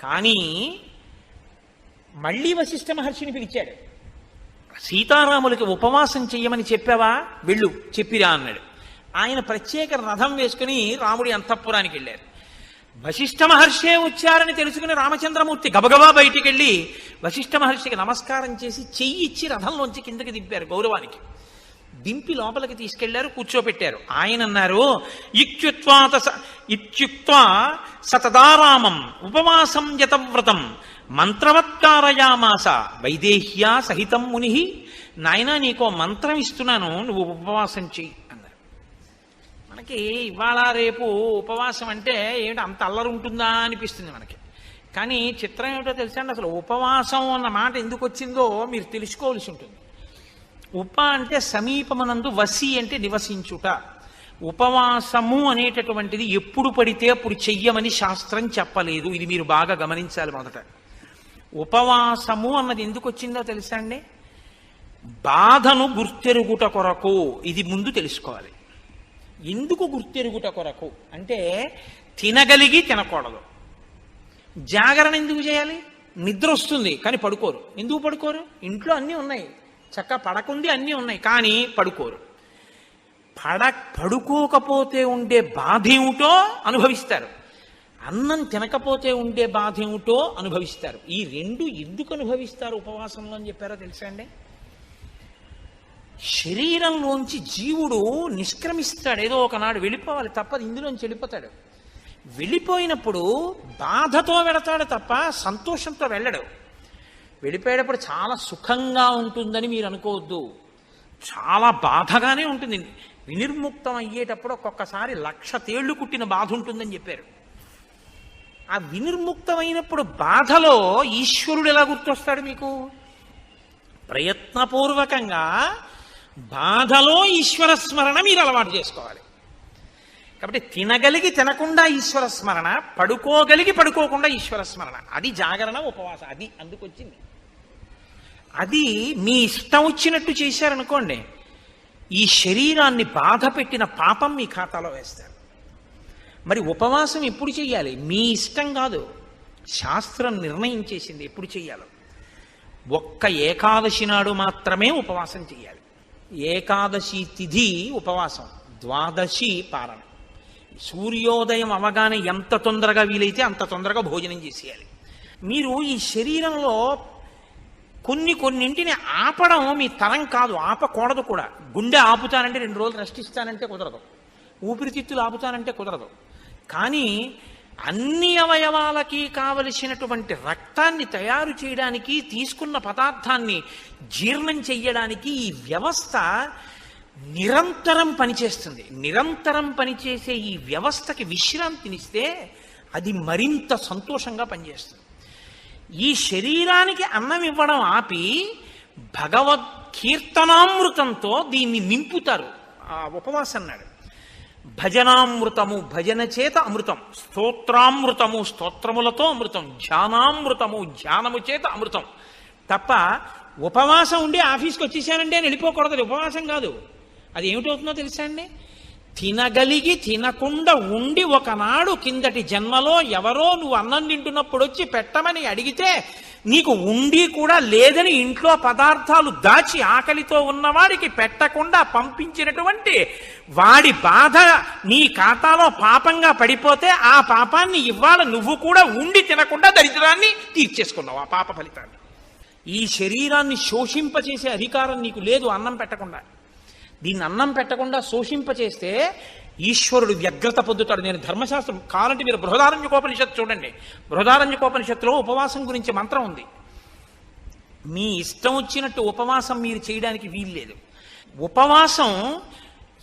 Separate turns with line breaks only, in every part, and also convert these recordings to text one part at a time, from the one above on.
కానీ మళ్ళీ వశిష్ఠ మహర్షిని పిలిచాడు. సీతారాములకి ఉపవాసం చెయ్యమని చెప్పావా? వెళ్ళు చెప్పిరా అన్నాడు. ఆయన ప్రత్యేక రథం వేసుకుని రాముడి అంతఃపురానికి వెళ్ళారు. వశిష్ఠ మహర్షే వచ్చారని తెలుసుకుని రామచంద్రమూర్తి గబగబా బయటికి వెళ్ళి వశిష్ఠ మహర్షికి నమస్కారం చేసి చెయ్యి ఇచ్చి రథంలోంచి కిందకి దింపారు గౌరవానికి. దింపి లోపలికి తీసుకెళ్ళారు కూర్చోపెట్టారు. ఆయన అన్నారు ఇత్యుక్త్వాత ఇత్యుక్వా సతదారామం ఉపవాసం యతవ్రతం మంత్రవత్కారయామాస వైదేహ్యా సహితం ముని నాయన నీకో మంత్రం ఇస్తున్నాను నువ్వు ఉపవాసం చెయ్యి అన్నారు. మనకి ఇవాళ రేపు ఉపవాసం అంటే ఏమిటి అంత అల్లరి ఉంటుందా అనిపిస్తుంది మనకి. కానీ చిత్రం ఏమిటో తెలుసండి అసలు ఉపవాసం అన్న మాట ఎందుకు వచ్చిందో మీరు తెలుసుకోవాల్సి ఉంటుంది. ఉప అంటే సమీపమనందు వసి అంటే నివసించుట. ఉపవాసము అనేటటువంటిది ఎప్పుడు పడితే అప్పుడు చెయ్యమని శాస్త్రం చెప్పలేదు. ఇది మీరు బాగా గమనించాలి మొదట. ఉపవాసము అన్నది ఎందుకు వచ్చిందో తెలుసా అండి? బాధను గుర్తెరుగుట కొరకు. ఇది ముందు తెలుసుకోవాలి. ఎందుకు గుర్తెరుగుట కొరకు? అంటే తినగలిగి తినకూడదు. జాగరణ ఎందుకు చేయాలి? నిద్ర వస్తుంది కానీ పడుకోరు. ఎందుకు పడుకోరు? ఇంట్లో అన్నీ ఉన్నాయి. చక్క పడకుంది అన్నీ ఉన్నాయి కానీ పడుకోరు. పడ పడుకోకపోతే ఉండే బాధ ఏమిటో అనుభవిస్తారు. అన్నం తినకపోతే ఉండే బాధ ఏమిటో అనుభవిస్తారు. ఈ రెండు ఎందుకు అనుభవిస్తారు ఉపవాసంలో అని చెప్పారో తెలుసా అండి? శరీరంలోంచి జీవుడు నిష్క్రమిస్తాడు. ఏదో ఒకనాడు వెళ్ళిపోవాలి తప్పదు ఇందులోంచి వెళ్ళిపోతాడు. వెళ్ళిపోయినప్పుడు బాధతో వెళతాడు తప్ప సంతోషంతో వెళ్ళడు. వెళ్ళిపోయేటప్పుడు చాలా సుఖంగా ఉంటుందని మీరు అనుకోవద్దు. చాలా బాధగానే ఉంటుంది. వినిర్ముక్తం అయ్యేటప్పుడు ఒక్కొక్కసారి లక్ష తేళ్ళు కుట్టిన బాధ ఉంటుందని చెప్పారు. ఆ వినిర్ముక్తమైనప్పుడు బాధలో ఈశ్వరుడు ఎలా గుర్తొస్తాడు మీకు? ప్రయత్నపూర్వకంగా బాధలో ఈశ్వర స్మరణ మీరు అలవాటు చేసుకోవాలి. కాబట్టి తినగలిగి తినకుండా ఈశ్వర స్మరణ పడుకోగలిగి పడుకోకుండా ఈశ్వర స్మరణ. అది జాగరణ ఉపవాసం అది అందుకొచ్చింది. అది మీ ఇష్టం వచ్చినట్టు చేశారనుకోండి ఈ శరీరాన్ని బాధ పెట్టిన పాపం మీ ఖాతాలో వేస్తారు. మరి ఉపవాసం ఎప్పుడు చెయ్యాలి మీ ఇష్టం కాదు. శాస్త్రం నిర్ణయం చేసింది ఎప్పుడు చెయ్యాలో ఒక్క ఏకాదశి నాడు మాత్రమే ఉపవాసం చేయాలి. ఏకాదశి తిథి ఉపవాసం ద్వాదశి పారణ సూర్యోదయం అవగానే ఎంత తొందరగా వీలైతే అంత తొందరగా భోజనం చేసేయాలి. మీరు ఈ శరీరంలో కొన్ని కొన్నింటిని ఆపడం మీ తరం కాదు ఆపకూడదు కూడా. గుండె ఆపుతానంటే రెండు రోజులు రెస్ట్ ఇస్తానంటే కుదరదు. ఊపిరితిత్తులు ఆపుతానంటే కుదరదు. కానీ అన్ని అవయవాలకి కావలసినటువంటి రక్తాన్ని తయారు చేయడానికి తీసుకున్న పదార్థాన్ని జీర్ణం చెయ్యడానికి ఈ వ్యవస్థ నిరంతరం పనిచేస్తుంది. నిరంతరం పనిచేసే ఈ వ్యవస్థకి విశ్రాంతినిస్తే అది మరింత సంతోషంగా పనిచేస్తుంది. ఈ శరీరానికి అన్నం ఇవ్వడం ఆపి భగవద్ కీర్తనామృతంతో దీన్ని నింపుతారు. ఆ ఉపవాసం నాడు భజనామృతము భజన చేత అమృతం. స్తోత్రామృతము స్తోత్రములతో అమృతం. ధ్యానామృతము ధ్యానము చేత అమృతం. తప్ప ఉపవాసం ఉండి ఆఫీస్కి వచ్చేసానండి అని వెళ్ళిపోకూడదు. ఉపవాసం కాదు. అది ఏమిటవుతుందో తెలుసా అండి? తినగలిగి తినకుండా ఉండి ఒకనాడు కిందటి జన్మలో ఎవరో నువ్వు అన్నం తింటున్నప్పుడు వచ్చి పెట్టమని అడిగితే నీకు ఉండి కూడా లేదని ఇంట్లో పదార్థాలు దాచి ఆకలితో ఉన్నవాడికి పెట్టకుండా పంపించినటువంటి వాడి బాధ నీ ఖాతాలో పాపంగా పడిపోతే ఆ పాపాన్ని ఇవాళ నువ్వు కూడా ఉండి తినకుండా దరిద్రాన్ని తీర్చేసుకున్నావు ఆ పాప ఫలితాన్ని. ఈ శరీరాన్ని శోషింపచేసే అధికారం నీకు లేదు అన్నం పెట్టకుండా. దీన్ని అన్నం పెట్టకుండా శోషింపచేస్తే ఈశ్వరుడు వ్యగ్రత పొందుతాడు. నేను ధర్మశాస్త్రం కావాలంటే మీరు బృహదారంజకోపనిషత్తు చూడండి. బృహదారంజకోపనిషత్తులో ఉపవాసం గురించి మంత్రం ఉంది. మీ ఇష్టం వచ్చినట్టు ఉపవాసం మీరు చేయడానికి వీల్లేదు ఉపవాసం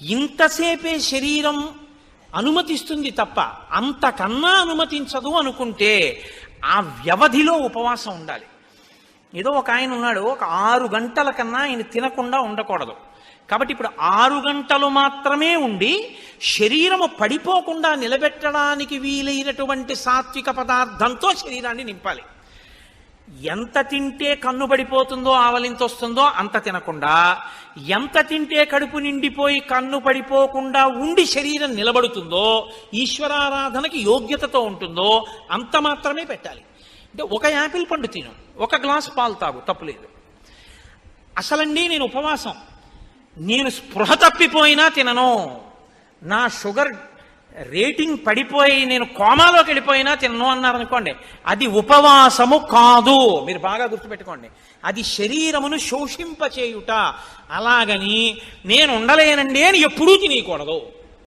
ఇంతసేపే శరీరం అనుమతిస్తుంది తప్ప అంతకన్నా అనుమతించదు అనుకుంటే ఆ వ్యవధిలో ఉపవాసం ఉండాలి. ఏదో ఒక ఆయన ఉన్నాడు ఒక ఆరు గంటల కన్నా ఆయన తినకుండా ఉండకూడదు. కాబట్టి ఇప్పుడు ఆరు గంటలు మాత్రమే ఉండి శరీరము పడిపోకుండా నిలబెట్టడానికి వీలైనటువంటి సాత్విక పదార్థంతో శరీరాన్ని నింపాలి. ఎంత తింటే కన్ను పడిపోతుందో ఆవలింత వస్తుందో అంత తినకుండా ఎంత తింటే కడుపు నిండిపోయి కన్ను పడిపోకుండా ఉండి శరీరం నిలబడుతుందో ఈశ్వరారాధనకి యోగ్యతతో ఉంటుందో అంత మాత్రమే పెట్టాలి. అంటే ఒక యాపిల్ పండు తిను ఒక గ్లాస్ పాలు తాగు తప్పులేదు. అసలండి నేను ఉపవాసం. నేను స్పృహ తప్పిపోయినా తినను. నా షుగర్ రేటింగ్ పడిపోయి నేను కోమాలోకి వెళ్ళిపోయినా తినను అన్నారనుకోండి అది ఉపవాసము కాదు. మీరు బాగా గుర్తుపెట్టుకోండి. అది శరీరమును శోషింపచేయుట. అలాగని నేను ఉండలేనండి అని ఎప్పుడూ తినకూడదు